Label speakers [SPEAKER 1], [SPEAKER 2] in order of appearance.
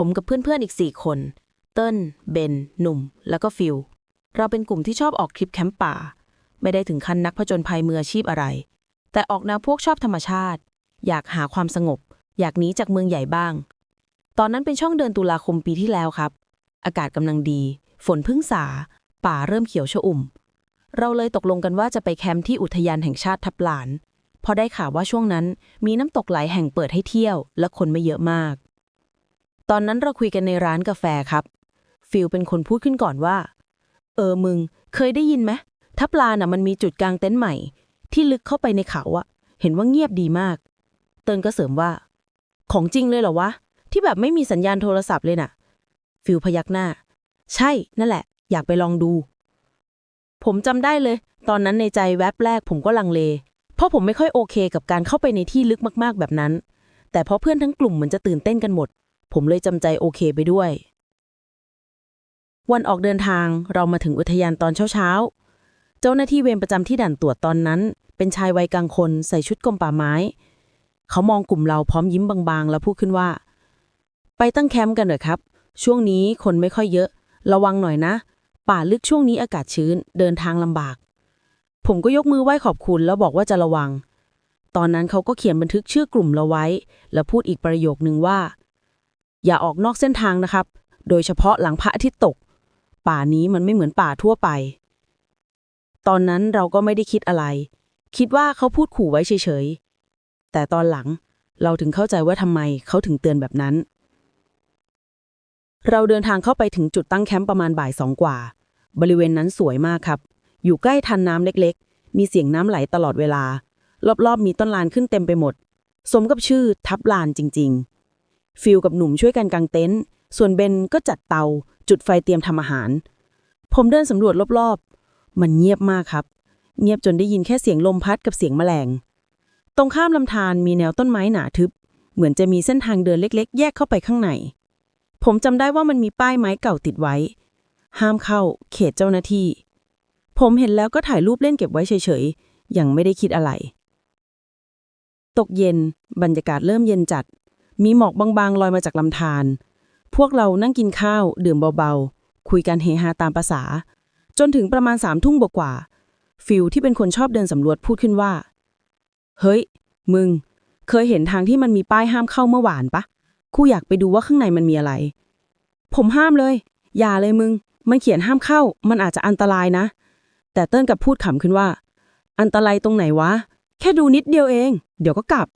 [SPEAKER 1] ผมกับเพื่อนๆอีกสี่คน เติ้ลเบน หนุ่ม แล้วก็ฟิล เราเป็นกลุ่มที่ชอบออกทริปแคมป์ป่า ไม่ได้ถึงขั้นนักผจญภัยมืออาชีพอะไร แต่ออกแนวพวกชอบธรรมชาติ อยากหาความสงบ อยากหนีจากเมืองใหญ่บ้าง ตอนนั้นเป็นช่วงเดือนตุลาคมปีที่แล้วครับ อากาศกำลังดี ฝนพิ่งสา ป่าเริ่มเขียวชอุ่ม เราเลยตกลงกันว่าจะไปแคมป์ที่อุทยานแห่งชาติทับหลานพอได้ข่าวว่าช่วงนั้นมีน้ำตกหลายแห่งเปิดให้เที่ยวและคนไม่เยอะมาก ตอนนั้นเราคุยกันในร้านกาแฟครับ ฟิลเป็นคนพูดขึ้นก่อนว่า เออมึง เคยได้ยินไหมทับลานอะมันมีจุดกลางเต็นท์ใหม่ ที่ลึกเข้าไปในเขาอะเห็นว่าเงียบดีมาก เตินก็เสริมว่า ของจริงเลยเหรอวะ ที่แบบไม่มีสัญญาณโทรศัพท์เลยน่ะ ฟิลพยักหน้า ใช่นั่นแหละ อยากไปลองดู ผมจำได้เลย ตอนนั้นในใจแวบแรกผมก็ลังเล เพราะผมไม่ค่อยโอเคกับการเข้าไปในที่ลึกมากๆแบบนั้น แต่พอเพื่อนทั้งกลุ่มเหมือนจะตื่นเต้นกันหมด ผมเลยจำใจโอเคไปด้วย วันออกเดินทางเรามาถึงอุทยานตอนเช้าๆ เจ้าหน้าที่เวรประจำที่ด่านตรวจตอนนั้น เป็นชายวัยกลางคนใส่ชุดกรมป่าไม้ เขามองกลุ่มเราพร้อมยิ้มบางๆ แล้วพูดขึ้นว่า ไปตั้งแคมป์กันเหรอครับ ช่วงนี้คนไม่ค่อยเยอะ ระวังหน่อยนะ ป่าลึกช่วงนี้อากาศชื้นเดินทางลำบาก ผมก็ยกมือไหว้ขอบคุณแล้วบอกว่าจะระวัง ตอนนั้นเขาก็เขียนบันทึกชื่อกลุ่มเราไว้ แล้วพูดอีกประโยคนึงว่า อย่าออกนอกเส้นทางนะครับ โดยเฉพาะหลังพระอาทิตย์ตก ป่านี้มันไม่เหมือนป่าทั่วไป ตอนนั้นเราก็ไม่ได้คิดอะไร คิดว่าเขาพูดขู่ไว้เฉยๆ แต่ตอนหลังเราถึงเข้าใจว่าทำไมเขาถึงเตือนแบบนั้น เราเดินทางเข้าไปถึงจุดตั้งแคมป์ประมาณบ่ายสองกว่า บริเวณนั้นสวยมากครับ อยู่ใกล้ทันน้ำเล็กๆ มีเสียงน้ำไหลตลอดเวลา รอบๆ มีต้นลานขึ้นเต็มไปหมด สมกับชื่อทับลานจริง ๆ ฟิลกับหนุ่มช่วยกันกางเต็นท์ส่วนเบนก็จัดเตา จุดไฟเตรียมทำอาหาร ผมเดินสำรวจรอบๆ มันเงียบมากครับ เงียบจนได้ยินแค่เสียงลมพัดกับเสียงแมลง ตรงข้ามลำธารมีแนวต้นไม้หนาทึบ เหมือนจะมีเส้นทางเดินเล็ก ๆ แยกเข้าไปข้างใน ผมจำได้ว่ามันมีป้ายไม้เก่าติดไว้ ห้ามเข้า เขตเจ้าหน้าที่ ผมเห็นแล้วก็ถ่ายรูปเล่นเก็บไว้เฉยๆยังไม่ได้คิดอะไร ตกเย็น บรรยากาศเริ่มเย็นจัด มีหมอกบางๆ ลอยมาจากลำธาร พวกเรานั่งกินข้าว ดื่มเบาๆ คุยกันเฮฮาตามภาษา จนถึงประมาณสามทุ่งกว่า ฟิลที่เป็นคนชอบเดินสำรวจพูดขึ้นว่า เฮ้ย มึง เคยเห็นทางที่มันมีป้ายห้ามเข้าเมื่อวานปะกูอยากไปดูว่าข้างในมันมีอะไร ผมห้ามเลย อย่าเลยมึง มันเขียนห้ามเข้า มันอาจจะอันตรายนะ แต่เติ้ลกับพูดขำขึ้นว่า อันตรายตรงไหนวะ แค่ดูนิดเดียวเอง เดี๋ยวก็กลับ